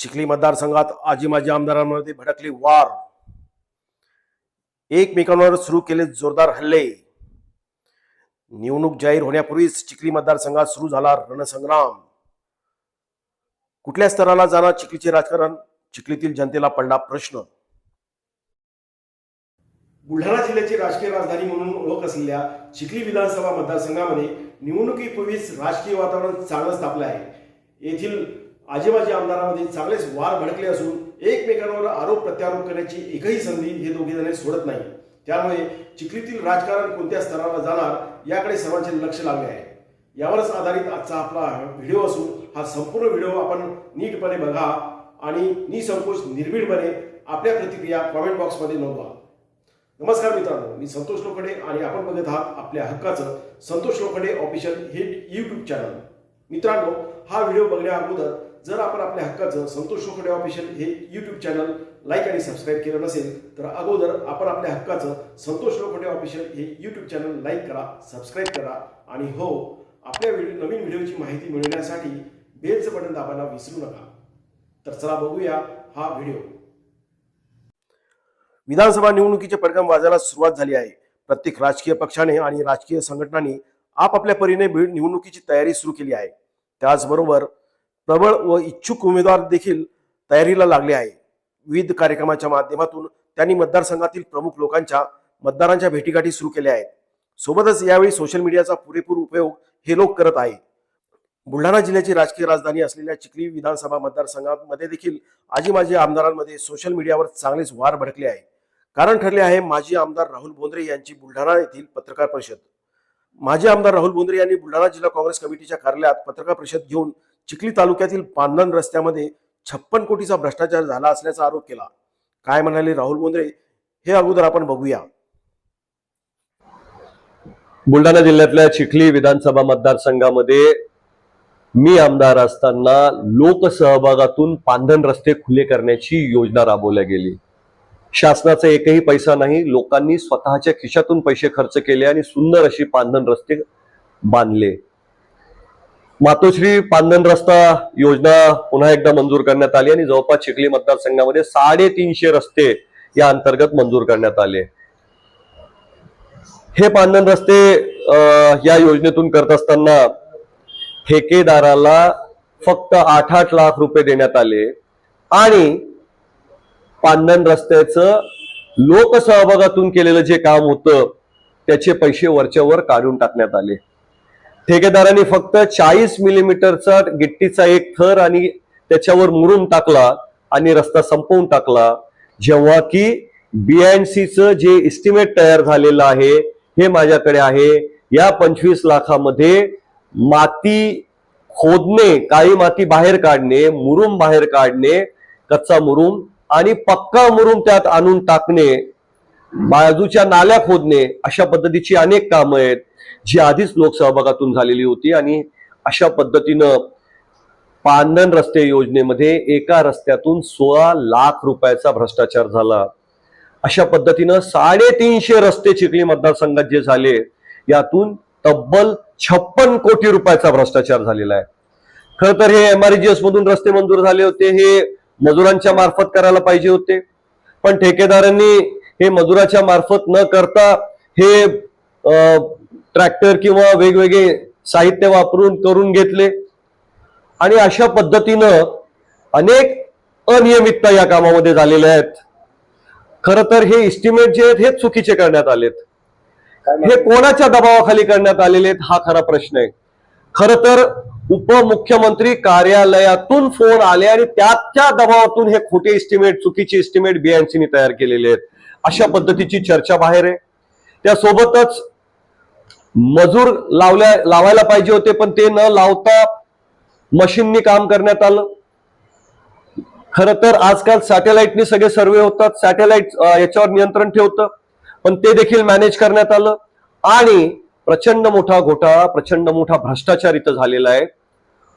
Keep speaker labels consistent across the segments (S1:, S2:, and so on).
S1: चिखली मतदारसंघात आजी माजी आमदारांमध्ये भडकली वार. एकमेकांवर सुरू केले जोरदार हल्ले. निवडणूक जाहीर होण्यापूर्वीच चिखली मतदारसंघात सुरू झाला रणसंग्राम. कुठल्या स्तराला जाणार चिखलीचे राजकारण? चिखलीतील जनतेला पडला प्रश्न. बुलढाणा जिल्ह्याची राजकीय राजधानी म्हणून ओळख असलेल्या चिखली विधानसभा मतदारसंघामध्ये निवडणुकीपूर्वीच राजकीय वातावरण चांगलं तापलं आहे. येथील आजीबाजी आमदारामध्ये चांगलेच वार भडकले असून एकमेकांवर आरोप प्रत्यारोप करण्याची एकही संधी हे दोघे जण सोडत नाही. त्यामुळे चिखलीतील राजकारण कोणत्या स्तराला जाणार याकडे सर्वांचे लक्ष लागले आहे. यावरच आधारित आजचा आपला व्हिडिओ असून हा संपूर्ण व्हिडिओ आपण नीटपणे बघा आणि निसंकोच निर्भीडपणे आपल्या प्रतिक्रिया कॉमेंट बॉक्समध्ये नोंदवा. नमस्कार मित्रांनो मी संतोष लोखंडे आणि आपण बघत आहात आपल्या हक्काचं संतोष लोखंडे ऑफिशियल हे यूट्यूब चॅनल मित्रांनो हा व्हिडिओ बघण्या अगोदर जर आपण आपल्या हक्काचं संतोष लोखंडे ऑफिशियल हे यूट्यूब चॅनल लाईक आणि सबस्क्राईब केलं नसेल तर अगोदर आपण आपल्या हक्काचं संतोष लोखंडे ऑफिशियल हे यूट्यूब चॅनल लाईक करा सबस्क्राईब करा आणि हो आपल्या व्हिडिओ नवीन व्हिडिओची माहिती मिळवण्यासाठी बेलचं बटन दाबायला विसरू नका. तर चला बघूया हा व्हिडिओ विधानसभा निवडणुकीचे परिणाम वाजायला सुरुवात झाली आहे. प्रत्येक राजकीय पक्षाने आणि राजकीय संघटनांनी आपापल्या परीने निवडणुकीची तयारी सुरू केली आहे. त्याचबरोबर प्रबळ व इच्छुक उमेदवार देखील तयारीला लागले आहे. विविध कार्यक्रमाच्या माध्यमातून त्यांनी मतदारसंघातील प्रमुख लोकांच्या मतदारांच्या भेटीगाठी सुरू केल्या आहेत. सोबतच यावेळी सोशल मीडियाचा पुरेपूर उपयोग हे लोक करत आहे बुलढाणा जिल्ह्याची राजकीय राजधानी असलेल्या चिखली विधानसभा मतदारसंघामध्ये देखील आजी माजी आमदारांमध्ये सोशल मीडियावर चांगलेच वार भडकले आहे. कारण ठरले आहे माजी आमदार राहुल बोंद्रे यांची बुलढाणा येथील पत्रकार परिषद. माजी आमदार राहुल बोंद्रे यांनी बुलढाणा जिल्हा काँग्रेस कमिटीच्या कार्यालयात पत्रकार परिषद घेऊन चिखली तालुक्यातील पांधन रस्त्यामध्ये छप्पन कोटीचा भ्रष्टाचार झाला असल्याचा आरोप केला. काय म्हणाले राहुल बोंद्रे? हे अगोदर आपण बघूया.
S2: बुलढाणा जिल्ह्यातल्या चिखली विधानसभा मतदारसंघामध्ये मी आमदार असताना लोकसहभागातून पांधन रस्ते खुले करण्याची योजना राबवल्या गेली. शासनाचा एकही पैसा नाही लोकांनी स्वतःच्या खिशातून पैसे खर्च केले आणि सुंदर अशी पांधन रस्ते बांधले. मातोश्री पांधन रस्ता योजना पुन्हा एकदा मंजूर करण्यात आली आणि जवळपास चिखली मतदारसंघामध्ये साडेतीनशे रस्ते या अंतर्गत मंजूर करण्यात आले. हे पांधन रस्ते या योजनेतून करत असताना ठेकेदाराला फक्त आठ आठ लाख रुपये देण्यात आले आणि पांधन रस्त्याचं लोकसहभागातून केलेलं जे काम होतं त्याचे पैसे वरच्या वर काढून टाकण्यात आले. ठेकेदारांनी फक्त चाळीस मिलीमीटरचा गिट्टीचा एक थर आणि त्याच्यावर मुरून टाकला आणि रस्ता संपवून टाकला. जेव्हा की बीएनसीचं जे इस्टिमेट तयार झालेलं आहे हे माझ्याकडे आहे. या पंचवीस लाखामध्ये माती खोदणे काळी माती बाहेर काढणे मुरुम बाहेर काढणे कच्चा मुरुम आणि पक्का मुरुम त्यात आणून टाकणे बाजूच्या नाल्या खोदणे अशा पद्धतीची अनेक कामं आहेत जी आधीच लोकसहभागातून झालेली होती आणि अशा पद्धतीनं पानन रस्ते योजनेमध्ये एका रस्त्यातून सोळा लाख रुपयाचा भ्रष्टाचार झाला. अशा पद्धतीनं साडेतीनशे रस्ते चिखली मतदारसंघात जे झाले यातून तब्बल छप्पन कोटी रुपयाचा भ्रष्टाचार झालेला आहे. खर तर हे एमआरजीएस मधून रस्ते मंजूर झाले होते हे मजुरांच्या मार्फत करायला पाहिजे होते. पण ठेकेदारांनी हे मजुराच्या मार्फत न करता हे ट्रॅक्टर किंवा वेगवेगळे साहित्य वापरून करून घेतले. आणि अशा पद्धतीनं अनेक अनियमितता या कामामध्ये झालेल्या आहेत. खर तर हे इस्टिमेट जे आहेत हे चुकीचे करण्यात आलेत. हे कोणाच्या दबावाखाली करण्यात आलेले आहेत हा खरा प्रश्न आहे. खर तर उपमुख्यमंत्री कार्यालयातून फोन आले आणि त्याच्या दबावातून हे खोटे इस्टिमेट चुकीचे इस्टिमेट बीएनसीने तयार केलेले आहेत. अशा पद्धतीची चर्चा बाहेर आहे. त्यासोबतच मजूर लावल्या लावायला पाहिजे होते पण ते न लावता मशीननी काम करण्यात आलं. खर तर आजकाल सॅटेलाइटनी सगळे सर्वे होतात सॅटेलाइट याच्यावर नियंत्रण ठेवतं पण ते देखील मॅनेज करण्यात आलं. आणि प्रचंड मोठा घोटाळा प्रचंड मोठा भ्रष्टाचार इथं झालेला आहे.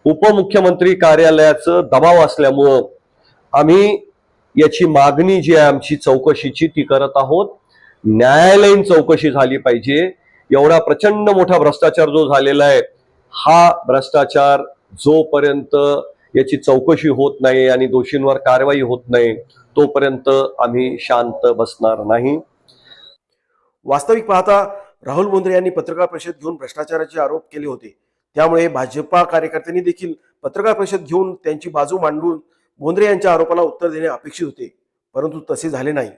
S2: उपमुख्यमंत्री कार्यालयाचं दबाव असल्यामुळं आम्ही याची मागणी जी आहे आमची चौकशीची ती करत आहोत. न्यायालयीन चौकशी झाली पाहिजे. एवढा प्रचंड मोठा भ्रष्टाचार जो झालेला आहे हा भ्रष्टाचार जोपर्यंत याची चौकशी होत नाही आणि दोषींवर कारवाई होत नाही तोपर्यंत आम्ही शांत बसणार नाही.
S1: वास्तविक पाहता राहुल मुंद्रे यांनी पत्रकार परिषद घेऊन भ्रष्टाचाराचे आरोप केले होते. त्यामुळे भाजपा कार्यकर्त्यांनी देखील पत्रकार परिषद घेऊन त्यांची बाजू मांडून भोंद्रे यांच्या आरोपाला उत्तर देणे अपेक्षित होते परंतु तसे झाले नाही.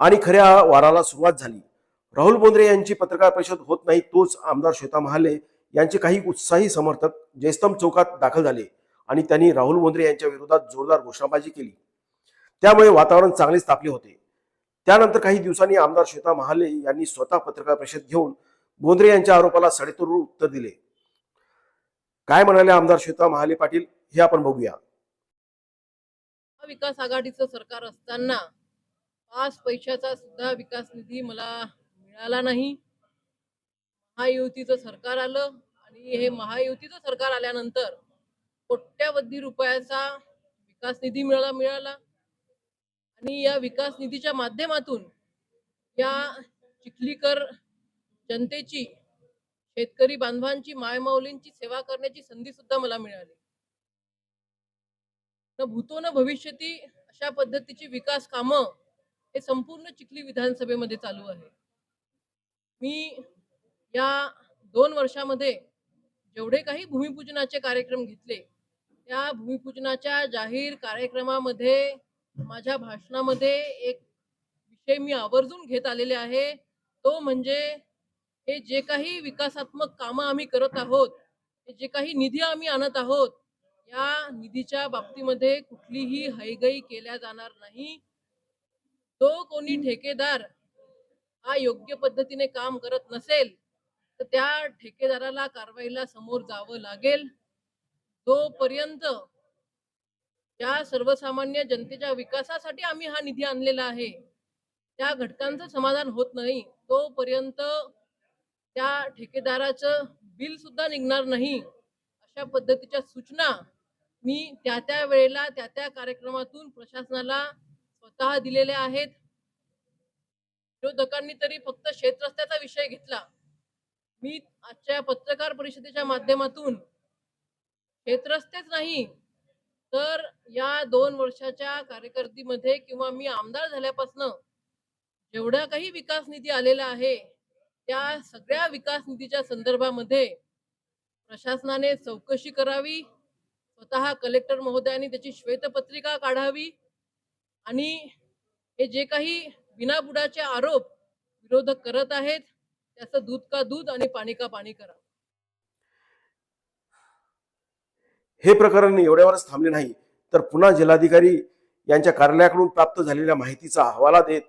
S1: आणि खऱ्या वाराला सुरुवात झाली. राहुल बोंद्रे यांची पत्रकार परिषद होत नाही तोच आमदार श्वेता महाले यांचे काही उत्साही समर्थक जयस्तंभ चौकात दाखल झाले आणि त्यांनी राहुल बोंद्रे यांच्या विरोधात जोरदार घोषणाबाजी केली. त्यामुळे वातावरण चांगलेच तापले होते. त्यानंतर काही दिवसांनी आमदार श्वेता महाले यांनी स्वतः पत्रकार परिषद घेऊन बोंद्रे यांच्या आरोपाला सडेतोड उत्तर दिले. काय म्हणाले आमदार श्वेता महाले पाटील हे आपण बघूया.
S3: विकास आघाडीचं सरकार असताना पाच पैशाचा सुद्धा विकास निधी मला मिळाला नाही. महायुतीचं सरकार आलं आणि हे महायुतीचं सरकार आल्यानंतर कोट्यावधी रुपयाचा विकास निधी मिळाला मिळाला. आणि या विकास निधीच्या माध्यमातून या चिखलीकर जनतेची शेतकरी बांधवांची मायमाऊलींची सेवा करण्याची संधी सुद्धा मला मिळाली. न भूतो न भविष्यती अशा पद्धतीची विकास कामं हे संपूर्ण चिखली विधानसभेमध्ये चालू आहे. मी या दोन वर्षामध्ये जेवढे काही भूमिपूजनाचे कार्यक्रम घेतले त्या भूमिपूजनाच्या जाहीर कार्यक्रमामध्ये माझ्या भाषणामध्ये एक विषय मी आवर्जून घेत आलेले आहे. तो म्हणजे हे जे काही विकासात्मक कामं आम्ही करत आहोत जे काही निधी आम्ही आणत आहोत या निधीच्या बाबतीमध्ये कुठलीही हैगई केल्या जाणार नाही. तो कोणी ठेकेदार हा योग्य पद्धतीने काम करत नसेल तर त्या ठेकेदाराला कारवाईला समोर जावं लागेल. जोपर्यंत त्या सर्वसामान्य जनतेच्या विकासासाठी आम्ही हा निधी आणलेला आहे त्या घटकांचं समाधान होत नाही तोपर्यंत त्या ठेकेदाराचं बिल सुद्धा निघणार नाही. अशा पद्धतीच्या सूचना मी त्या त्या वेळेला त्या त्या कार्यक्रमातून प्रशासनाला स्वतः दिलेल्या आहेत. विरोधकांनी तरी फक्त शेतरस्त्याचा विषय घेतला. मी आजच्या पत्रकार परिषदेच्या माध्यमातून शेतरस्तेच नाही तर या दोन वर्षाच्या कार्यकर्तीमध्ये किंवा मी आमदार झाल्यापासनं जेवढा काही विकास निधी आलेला आहे त्या सगळ्या विकास निधीच्या संदर्भामध्ये प्रशासनाने चौकशी करावी स्वतः कलेक्टर महोदयांनी त्याची श्वेतपत्रिका काढावी आणि हे जे काही बिनाबुडाचे आरोप विरोधक करत आहेत त्याचं दूध का दूध आणि पाणी का पाणी करा.
S1: हे प्रकरण एवढ्यावरच थांबले नाही तर पुन्हा जिल्हाधिकारी यांच्या कार्यालयाकडून प्राप्त झालेल्या माहितीचा हवाला देत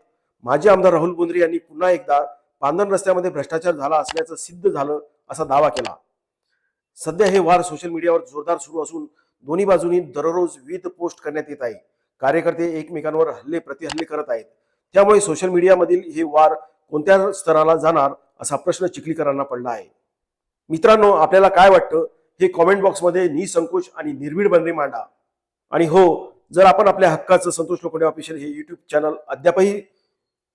S1: माजी आमदार राहुल बोंद्रे यांनी पुन्हा एकदा पांधन रस्त्यामध्ये भ्रष्टाचार झाला असल्याचं सिद्ध झालं असा दावा केला. सध्या हे वार सोशल मीडियावर जोरदार सुरू असून दोन्ही बाजूनी दररोज विविध पोस्ट करण्यात येत आहे. कार्यकर्ते एकमेकांवर हल्ले प्रतिहल्ले करत आहेत. त्यामुळे सोशल मीडियामधील हे वार कोणत्या स्तराला जाणार असा प्रश्न चिखलीकरांना पडला आहे. मित्रांनो आपल्याला काय वाटतं? हे कॉमेंट बॉक्समध्ये निसंकोच आणि निर्भीडपणे मांडा. आणि हो जर आपण आपल्या हक्काचं संतोष लोखंडे ऑफिशियल हे यूट्यूब चॅनल अद्यापही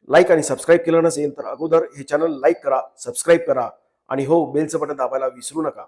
S1: लाईक आणि सबस्क्राईब केलं नसेल तर अगोदर हे चॅनल लाईक करा सबस्क्राईब करा. आणि हो बेलचं बटन दाबायला विसरू नका.